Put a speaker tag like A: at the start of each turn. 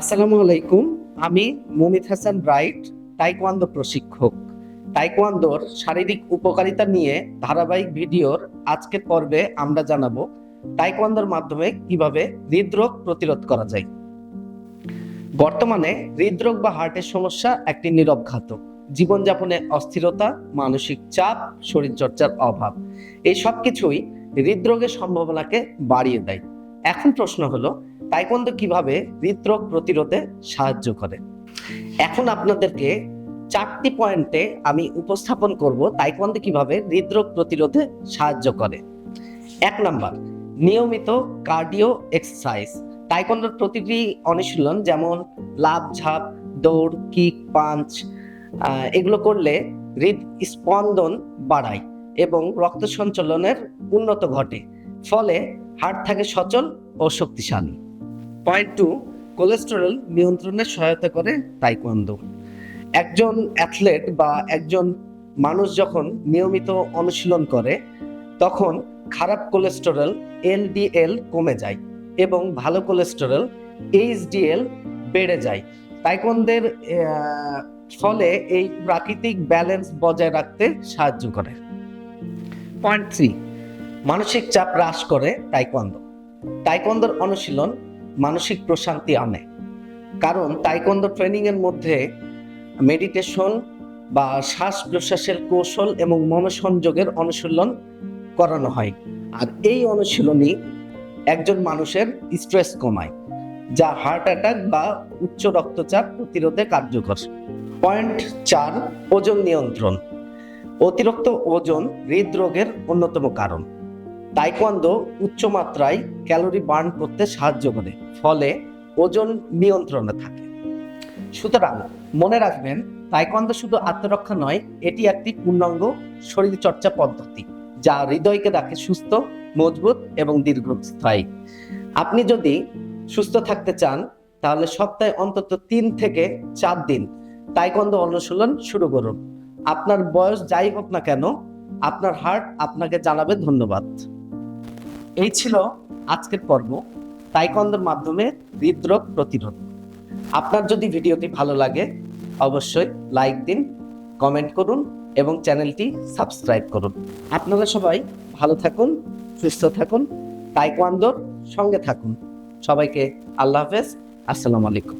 A: আসসালামু আলাইকুম। আমি মুমিত হাসান ব্রাইট, তাইকোয়ান্দো প্রশিক্ষক। তাইকোয়ান্দোর শারীরিক উপকারিতা নিয়ে ধারাবাহিক ভিডিওর আজকের পর্বে আমরা জানাব তাইকোয়ান্দোর মাধ্যমে কীভাবে হৃদরোগ প্রতিরোধ করা যায়। বর্তমানে হৃদরোগ বা হার্টের সমস্যা একটি নীরব ঘাতক। জীবনযাপনে অস্থিরতা, মানসিক চাপ, শরীরচর্চার অভাব, এই সব কিছুই হৃদরোগের সম্ভাবনাকে বাড়িয়ে দেয়। এখন প্রশ্ন হলো তাইকোয়ান্দো কীভাবে হৃদরোগ প্রতিরোধে সাহায্য করে? এখন আপনাদেরকে চারটি পয়েন্টে আমি উপস্থাপন করব তাইকোয়ান্দো কীভাবে হৃদরোগ প্রতিরোধে সাহায্য করে। এক নাম্বার, নিয়মিত কার্ডিও এক্সারসাইজ। তাইকোয়ান্দোর প্রতিটি অনুশীলন যেমন লাভ ঝাঁপ, দৌড়, কিক, পাঞ্চ এগুলো করলে হৃদ স্পন্দন বাড়ায় এবং রক্ত সঞ্চালনের উন্নত ঘটে। ফলে হার্ট থাকে সচল ও শক্তিশালী। পয়েন্ট টু কোলেস্টেরল নিয়ন্ত্রণে সহায়তা করে তাইকোয়ান্দো একজন অ্যাথলেট বা একজন মানুষ যখন নিয়মিত অনুশীলন করে, তখন খারাপ কোলেস্টেরল এলডিএল কমে যায় এবং ভালো কোলেস্টেরল এইচডিএল বেড়ে যায়। তাইকোয়ান্দের ফলে এই প্রাকৃতিক ব্যালেন্স বজায় রাখতে সাহায্য করে। পয়েন্ট থ্রি মানসিক চাপ হ্রাস করে তাইকোয়ান্দো তাইকোয়ান্দোর অনুশীলন মানসিক প্রশান্তি আনে। কারণ তাইকোয়ান্দো ট্রেনিং এর মধ্যে মেডিটেশন বা শ্বাস প্রশ্বাসের কৌশল এবং মনসংযোগের অনুশীলন করানো হয়। আর এই অনুশীলনই একজন মানুষের স্ট্রেস কমায়, যা হার্ট অ্যাটাক বা উচ্চ রক্তচাপ প্রতিরোধে কার্যকর। পয়েন্ট চার, ওজন নিয়ন্ত্রণ। অতিরিক্ত ওজন হৃদরোগের অন্যতম কারণ। তাইকোয়ান্দো উচ্চ মাত্রায় ক্যালোরি বার্ন করতে সাহায্য করে, ফলে ওজন নিয়ন্ত্রণে থাকে। সুতরাং মনে রাখবেন, তাইকোয়ান্দো শুধু আত্মরক্ষা নয়, এটি একটি পূর্ণাঙ্গ শরীরচর্চা পদ্ধতি, যা হৃদয়কে রাখে সুস্থ, মজবুত এবং দীর্ঘস্থায়ী। আপনি যদি সুস্থ থাকতে চান, তাহলে সপ্তাহে অন্তত তিন থেকে চার দিন তাইকোয়ান্দো অনুশীলন শুরু করুন। আপনার বয়স যাই হোক না কেন, আপনার হার্ট আপনাকে জানাবে ধন্যবাদ। এই ছিল আজকের পর্ব তাইকন্দর মাধ্যমে হৃদরোগ প্রতিরোধ। আপনার যদি ভিডিওটি ভালো লাগে, অবশ্যই লাইক দিন, কমেন্ট করুন এবং চ্যানেলটি সাবস্ক্রাইব করুন। আপনারা সবাই ভালো থাকুন, সুস্থ থাকুন, তাইকোয়ান্দোর সঙ্গে থাকুন। সবাইকে আল্লাহ হাফেজ, আসসালামু আলাইকুম।